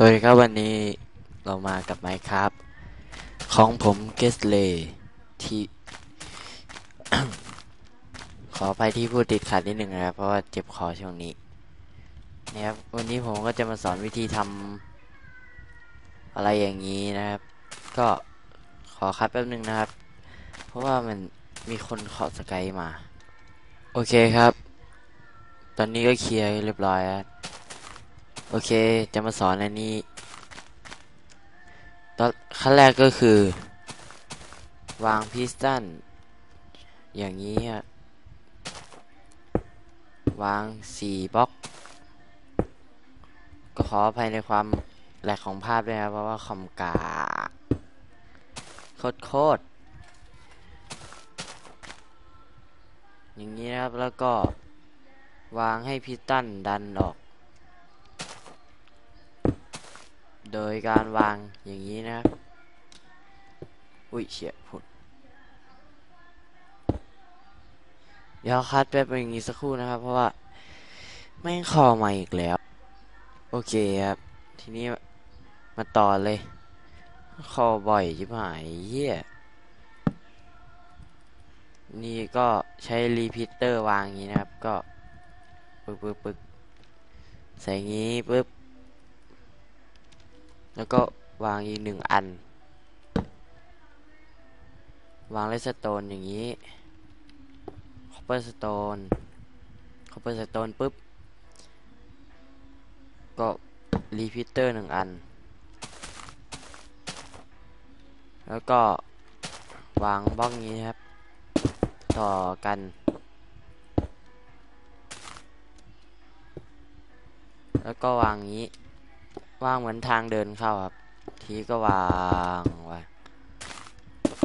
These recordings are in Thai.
สวัสดีครับวันนี้เรามากับไมค์ครับ ของผมเกสเลที่ ขออภัยที่พูดติดขัดนิดหนึ่งนะครับ เพราะว่าเจ็บคอช่วงนี้นะครับวันนี้ผมก็จะมาสอนวิธีทำอะไรอย่างนี้นะครับ ก็ขอคัดแป๊บหนึงนะครับ เพราะว่ามันมีคนขอสกายมา โอเคครับ ตอนนี้ก็เคลียร์เรียบร้อยแล้ว โอเค จะมาสอนอันนี้ ตอนขั้นแรกก็คือ วางพิสตัน อย่างนี้ วางสี่บล็อก ก็ขออภัยในความแหลกของภาพด้วยนะครับเพราะว่าคอมกาโคตรโคตรอย่างนี้นะครับ แล้วก็วางให้พิสตันดันออก โดยการวางอย่างนี้นะครับ อุ้ยเฉียผุดเดี๋ยวคัดแป๊บอย่างนี้สักครู่นะครับ เพราะว่าแม่คอมาอีกแล้ว โอเคครับ ทีนี้มาต่อเลย คอบ่อยจิบหายเหี้ยนี่ก็ใช้รีพิเตอร์วางอย่างนี้นะครับ ก็ ปึกปึกปึกใส่อย่างนี้ปึ๊บ แล้วก็วางอีกหนึ่งอัน วางเลสโตนอย่างนี้คอปเปอร์สโตนคอปเปอร์สโตนปุ๊บ ก็รีพิเตอร์หนึ่งอัน แล้วก็วางบล็อกนี้ครับ ต่อกันแล้วก็วางนี้ วางเหมือนทางเดินเข้าครับ ทีก็วางไว้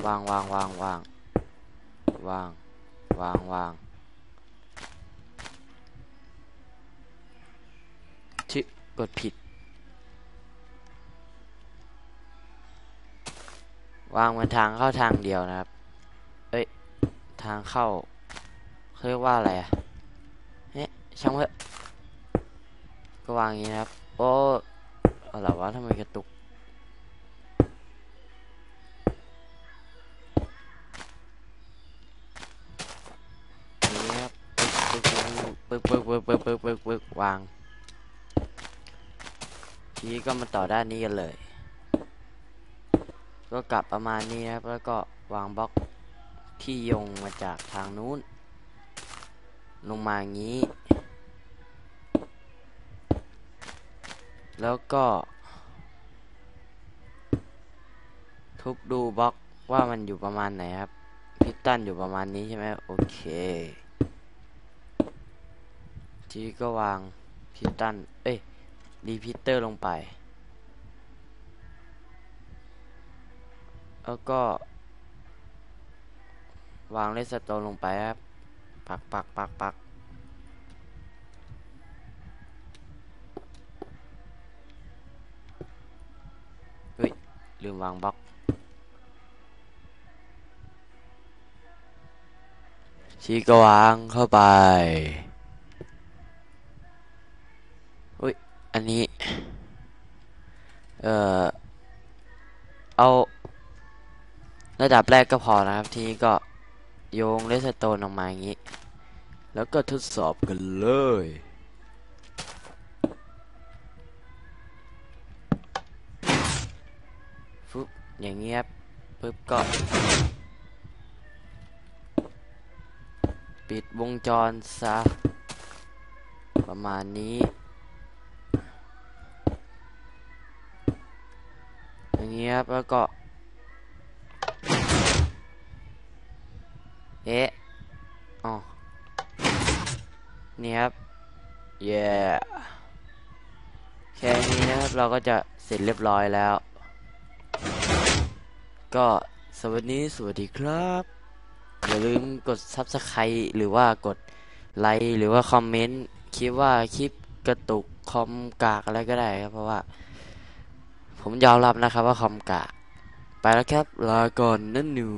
วางวางวางวางวางวางวางชิกดผิด วางเหมือนทางเข้าทางเดียวนะครับ เอ้ย ทางเข้าเรียกว่าอะไรอะเฮ้ยช่างเถอะก็วางอย่างนี้นะครับ โอ้ อะไรวะทำไมกระตุก นี่ครับปึ๊กปึ๊กปึ๊กปึ๊กปึ๊กปึ๊กปึ๊กวาง ทีนี้ก็มาต่อด้านนี้กันเลย ก็กลับประมาณนี้นะครับ แล้วก็วางบล็อกที่ยงมาจากทางนู้น ลงมาอย่างนี้ แล้วก็ ทุบดูบล็อกว่ามันอยู่ประมาณไหนครับ พิสตันอยู่ประมาณนี้ใช่ไหมโอเค ทีก็วางพิสตัน เอ้ยรีพิเตอร์ลงไป แล้วก็ วางเลสโตนลงไปครับ ปักปักปักปัก ลืมวางบล็อกชีก็วางเข้าไปอุ้ยอันนี้ เอ่อ เอาระดับแรกก็พอนะครับ ทีนี้ก็โยงเลสโตนออกมาอย่างนี้ แล้วก็ทดสอบกันเลย อย่างเงี้ยครับปึ๊บก็ ปิดวงจรซะประมาณนี้ อย่างเงี้ยครับแล้วก็ เอ๊ะอ๋อนี่ครับเย้แค่นี้นะครับเราก็จะเสร็จเรียบร้อยแล้ว ก็สวัสดีสวัสดีครับ อย่าลืมกด Subscribe หรือว่ากดไลค์หรือว่าคอมเมนต์คิดว่าคลิปกระตุกคอมกากอะไรก็ได้ครับ เพราะว่า ผมยอมรับนะครับว่าคอมกาก ไปแล้วครับ ลาก่อนนั่นหนู